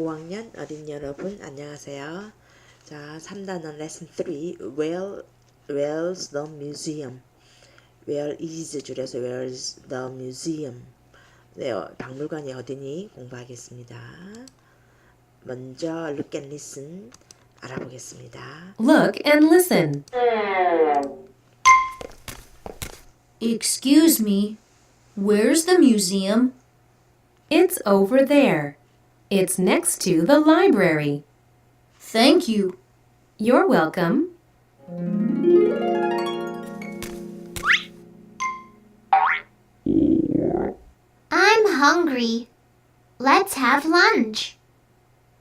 5학년 어린 여러분 안녕하세요. 자, 3단원 레슨 3 Where Where's the museum? Where is 줄여서 Where's the museum? 네, 어, 박물관이 어디니 공부하겠습니다. 먼저 look and listen 알아보겠습니다. Look and listen. Excuse me, where's the museum? It's over there. It's next to the library. Thank you. You're welcome. I'm hungry. Let's have lunch.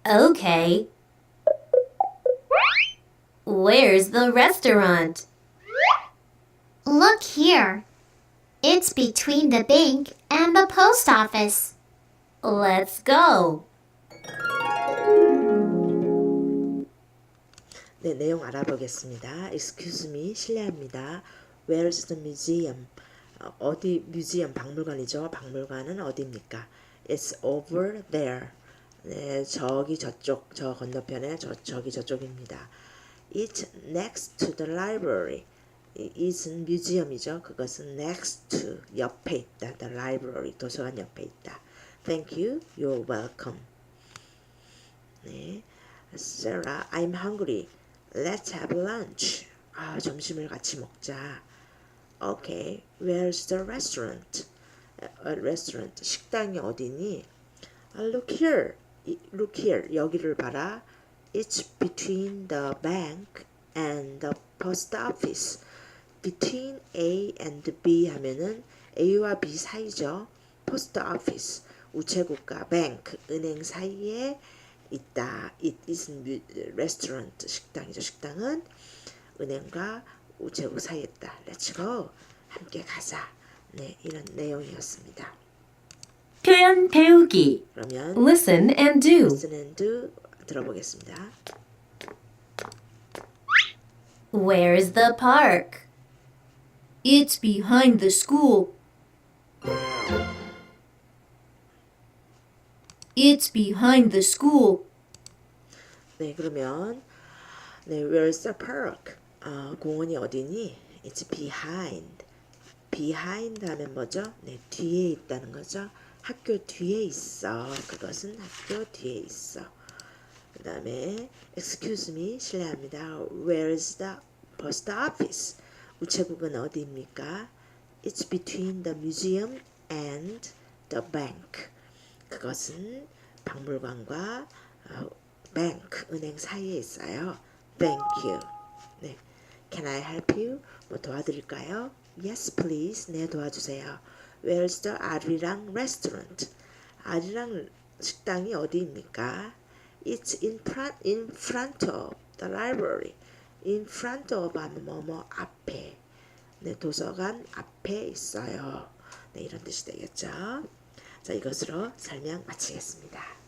Okay. Where's the restaurant? Look here. It's between the bank and the post office. Let's go. 네, 내용 알아보겠습니다. Excuse me, 실례합니다. Where's the museum? 어, 어디 뮤지엄 박물관이죠? 박물관은 어디입니까? It's over there. 네, 저기 저쪽, 저 건너편에 저 저기 저쪽입니다. It's next to the library. 이- It'은 뮤지엄이죠. 그것은 next to 옆에 있다. The library 도서관 옆에 있다. Thank you. You're welcome. 네. Sarah, I'm hungry. Let's have lunch. 아, 점심을 같이 먹자. Okay, where's the restaurant? Restaurant. 식당이 어디니? 아, look here. 이- Look here. 여기를 봐라. It's between the bank and the post office. Between A and B 하면은 A와 B 사이죠. post office. 우체국과 bank, 은행 사이에 있다. It is restaurant. 식당이죠. 식당은 은행과 우체국 사이에 있다. Let's go. 함께 가자. 네, 이런 내용이었습니다. 표현 배우기. 그러면 Listen and do. listen and do 들어보겠습니다. Where's the park? It's behind the school. It's behind the school. 네, 그러면 네, where's the park? 아, 공원이 어디니? It's behind. behind 하면 뭐죠? 네, 뒤에 있다는 거죠. 학교 뒤에 있어. 그것은 학교 뒤에 있어. 그 다음에 excuse me, 실례합니다. Where's the post office? 우체국은 어디입니까? It's between the museum and the bank. 그것은 박물관과 어, bank, 은행 사이에 있어요. Thank you. 네. Can I help you? 뭐 도와드릴까요? Yes, please. 네, 도와주세요. Where's the 아리랑 restaurant? 아리랑 식당이 어디입니까? It's in front, in front of the library. In front of 하면 뭐뭐 앞에. 네, 도서관 앞에 있어요. 네, 이런 뜻이 되겠죠. 자, 이것으로 설명 마치겠습니다.